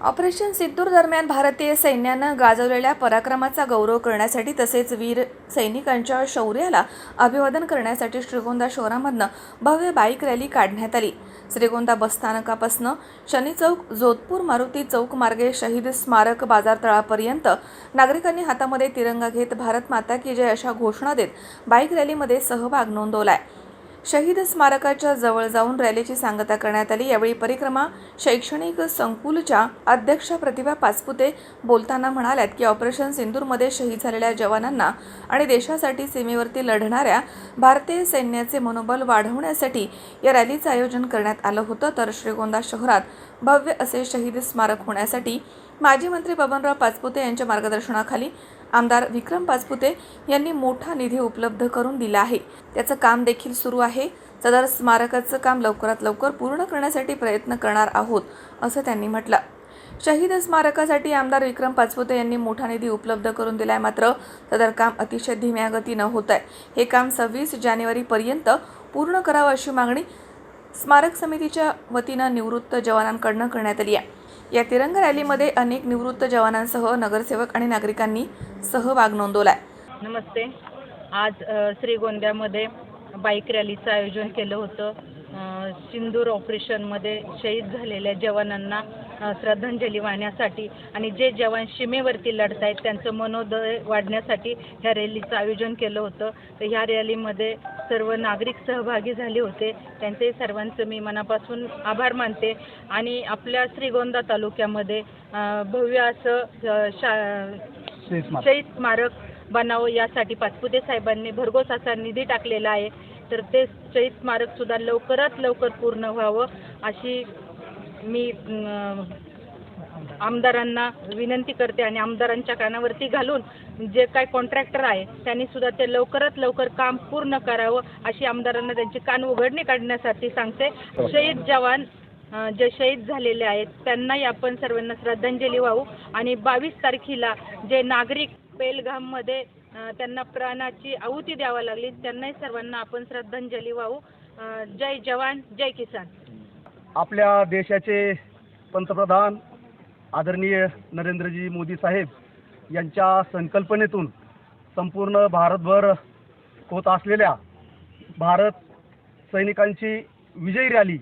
Operation सिद्धूर दरम्यान भारतीय सैन्यानं गाजवलेल्या पराक्रमाचा गौरव करण्यासाठी तसेच वीर सैनिकांच्या शौर्याला अभिवादन करण्यासाठी श्रीगोंदा शहरामधनं भव्य बाईक रॅली काढण्यात आली. श्रीगोंदा बसस्थानकापासनं शनी चौक जोधपूर मारुती चौक मार्गे शहीद स्मारक बाजार तळापर्यंत नागरिकांनी हातामध्ये तिरंगा घेत भारत माता की जय अशा घोषणा देत बाईक रॅलीमध्ये सहभाग नोंदवला आहे शहीद स्मारकाच्या जवळ जाऊन रॅलीची सांगता करण्यात आली. यावेळी परिक्रमा शैक्षणिक संकुलच्या अध्यक्ष प्रतिभा पाचपुते बोलताना म्हणाल्यात की ऑपरेशन सिंदूरमध्ये शहीद झालेल्या जवानांना आणि देशासाठी सीमेवरती लढणाऱ्या भारतीय सैन्याचे मनोबल वाढवण्यासाठी या रॅलीचं आयोजन करण्यात आलं होतं. तर श्रीगोंदा शहरात भव्य असे शहीद स्मारक होण्यासाठी माजी मंत्री बबनराव पाचपुते यांच्या मार्गदर्शनाखाली आमदार विक्रम पाचपुते यांनी मोठा निधी उपलब्ध करून दिला आहे. त्याचं काम देखील सुरू आहे. सदर स्मारकाचं काम लवकरात लवकर पूर्ण करण्यासाठी प्रयत्न करणार आहोत असं त्यांनी म्हटलं. शहीद स्मारकासाठी आमदार विक्रम पाचपुते यांनी मोठा निधी उपलब्ध करून दिलाय मात्र सदर काम अतिशय धीम्या गतीनं होत आहे हे काम सव्वीस जानेवारीपर्यंत पूर्ण करावं अशी मागणी स्मारक समितीच्या वतीनं निवृत्त जवानांकडनं करण्यात आली आहे. या तिरंग रॅलीमध्ये अनेक निवृत्त जवानांसह नगरसेवक आणि नागरिकांनी सहभाग नोंदवलाय. नमस्ते. आज श्रीगोंद्यामध्ये बाईक रॅलीचं आयोजन केलं होतं. सिंदूर ऑपरेशनमध्ये शहीद झालेल्या जवानांना श्रद्धांजली वाहण्यासाठी आणि जे जवान सीमेवरती लढत आहेत त्यांचं मनोदय वाढण्यासाठी ह्या रॅलीचं आयोजन केलं होतं. तर ह्या रॅलीमध्ये सर्व नागरिक सहभागी झाले होते. त्यांचे सर्वांचं मी मनापासून आभार मानते. आणि आपल्या श्रीगोंदा तालुक्यामध्ये भव्य असं शा शहीद स्मारक. बनावं यासाठी पाचपुते साहेबांनी भरघोस असा निधी टाकलेला आहे. तर ते शहीद स्मारक सुद्धा लवकरात लवकर पूर्ण व्हावं अशी मी आमदारांना विनंती करते आणि आमदारांच्या कानावरती घालून जे काय कॉन्ट्रॅक्टर आहे त्यांनी सुद्धा ते लवकरात लवकर काम पूर्ण करावं अशी आमदारांना त्यांची कान उघडणी काढण्यासाठी सांगते. शहीद जवान जे शहीद झालेले आहेत त्यांनाही आपण सर्वांना श्रद्धांजली वाहू आणि बावीस तारखेला जे नागरिक पेलगाममध्ये त्यांना प्राणाची आहुती द्यावा लागली त्यांनाही सर्वांना आपण श्रद्धांजली वाहू. जय जवान जय किसान. आपल्या देशाचे पंतप्रधान आदरणीय नरेंद्रजी मोदी साहेब यांच्या संकल्पनेतून संपूर्ण भारतभर होत असलेल्या भारत सैनिकांची विजयी रॅली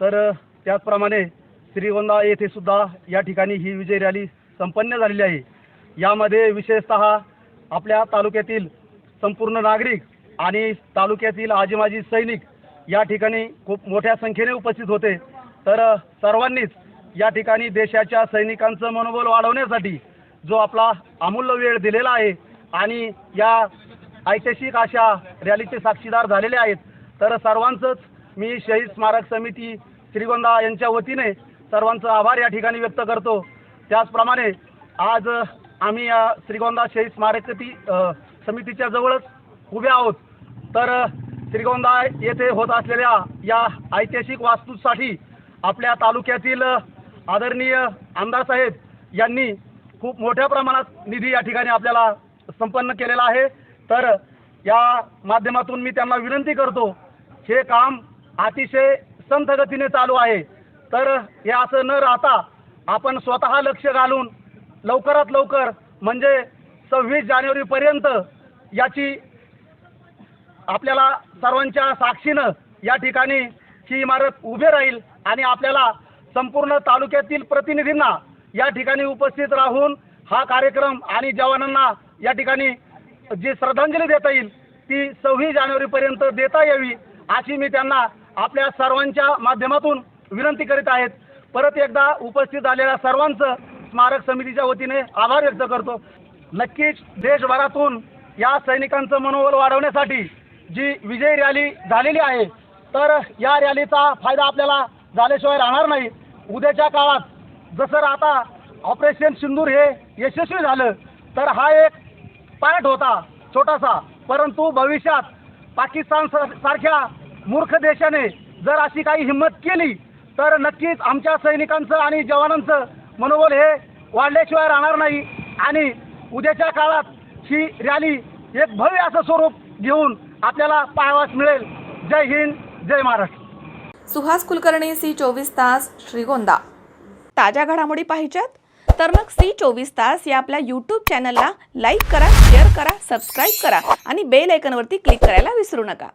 तर त्याचप्रमाणे श्रीगोंदा येथे सुद्धा या ठिकाणी ही विजय रॅली संपन्न झालेली आहे. यामध्ये विशेषतः आपल्या तालुक्यातील संपूर्ण नागरिक आणि तालुक्यातील आजीमाजी सैनिक या ठिकाणी खूप मोठ्या संख्येने उपस्थित होते. तर सर्वांनीच या ठिकाणी देशाच्या सैनिकांचं मनोबल वाढवण्यासाठी जो आपला अमूल्य वेळ दिलेला आहे आणि या ऐतिहासिक अशा रॅलीचे साक्षीदार झालेले आहेत. तर सर्वांचंच मी शहीद स्मारक समिती श्रीगोंदा यांच्या वतीने सर्वांचं आभार या ठिकाणी व्यक्त करतो. त्याचप्रमाणे आज आम्ही या श्रीगोंदा शहीद स्मारक समितीच्या जवळच उभे आहोत. तर श्रीगोंदा येथे होत असलेल्या या ऐतिहासिक वास्तूसाठी आपल्या तालुक्यातील आदरणीय आमदार साहेब यांनी खूप मोठ्या प्रमाणात निधी या ठिकाणी आपल्याला संपन्न केलेला आहे. तर या माध्यमातून मी त्यांना विनंती करतो हे काम अतिशय संथ गतीने चालू आहे. तर हे असं न राहता आपण स्वतः लक्ष घालून लवकरात लवकर म्हणजे सव्वीस जानेवारीपर्यंत याची आपल्याला सर्वांच्या साक्षीनं या ठिकाणी ही इमारत उभे राहील आणि आपल्याला संपूर्ण तालुक्यातील प्रतिनिधींना या ठिकाणी उपस्थित राहून हा कार्यक्रम आणि जवानांना या ठिकाणी जी श्रद्धांजली देता येईल ती सव्वीस जानेवारीपर्यंत देता यावी अशी मी त्यांना आपल्या सर्वांच्या माध्यमातून विनंती करीत आहेत. परत एकदा उपस्थित झालेल्या सर्वांचं स्मारक समितीच्या वतीने आभार व्यक्त करतो. नक्कीच देशभरातून या सैनिकांचं मनोबल वाढवण्यासाठी जी विजय रॅली झालेली आहे तर या रॅलीचा फायदा आपल्याला झाल्याशिवाय राहणार नाही. उद्याच्या काळात जसं आता ऑपरेशन सिंदूर हे यशस्वी झालं तर हा एक पायट होता छोटासा. परंतु भविष्यात पाकिस्तान स- सारख्या मूर्ख देशाने जर अशी काही हिंमत केली तर नक्कीच आमच्या सैनिकांचं आणि जवानांचं मनोबल हे वाढल्याशिवाय राहणार नाही. आणि उद्याच्या काळात ही रॅली एक भव्य असं स्वरूप घेऊन आपल्याला पाहावास मिळेल. जय हिंद जय महाराष्ट्र. सुहास कुलकर्णी सी चोवीस तास श्रीगोंदा. ताज्या घडामोडी पाहिजेत? तर मग सी चोवीस तास या आपल्या यूट्यूब चॅनलला लाईक करा शेअर करा सबस्क्राईब करा आणि बेल आयकनवरती क्लिक करायला विसरू नका.